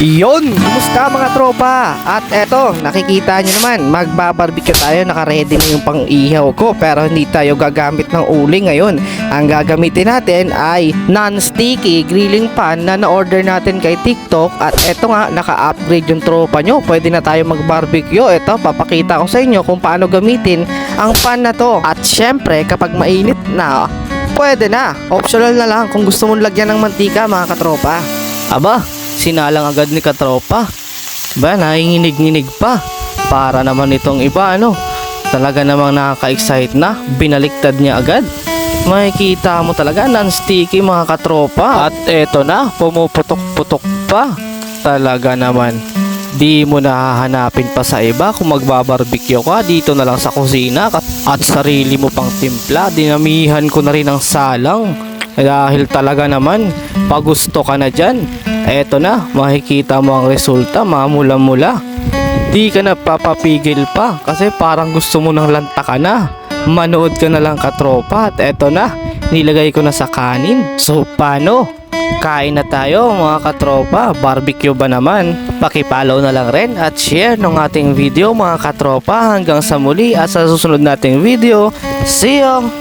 Yon! Kumusta mga tropa? At eto, nakikita nyo naman, magbabarbecue tayo, nakaready na yung pang-ihaw ko pero hindi tayo gagamit ng uli ngayon. Ang gagamitin natin ay non-sticky grilling pan na na-order natin kay TikTok at eto nga, naka-upgrade yung tropa nyo. Pwede na tayo mag-barbecue. Eto, papakita ko sa inyo kung paano gamitin ang pan na to. At syempre, kapag mainit na, pwede na. Optional na lang kung gusto mong lagyan ng mantika mga katropa. Aba, sinalang agad ni katropa. Ba, nanginginig-nginig pa. Para naman itong iba, ano? Talaga namang nakaka-excite na. Binaliktad niya agad. Makikita mo talaga, non-sticky mga katropa. At eto na, pumuputok-putok pa. Talaga naman. Di mo na hahanapin pa sa iba kung magbabarbecue ka dito na lang sa kusina at sarili mo pang timpla. Dinamihan ko na rin ang salang. Dahil talaga naman, pagusto ka na dyan. Eto na, makikita mo ang resulta, mamula-mula. Di ka na papapigil pa kasi parang gusto mo nang lanta ka na. Manood ka na lang katropa at eto na, nilagay ko na sa kanin. So paano? Kain na tayo mga katropa, barbecue ba naman? Pakipollow na lang rin at share ng ating video mga katropa hanggang sa muli at sa susunod nating video. See you!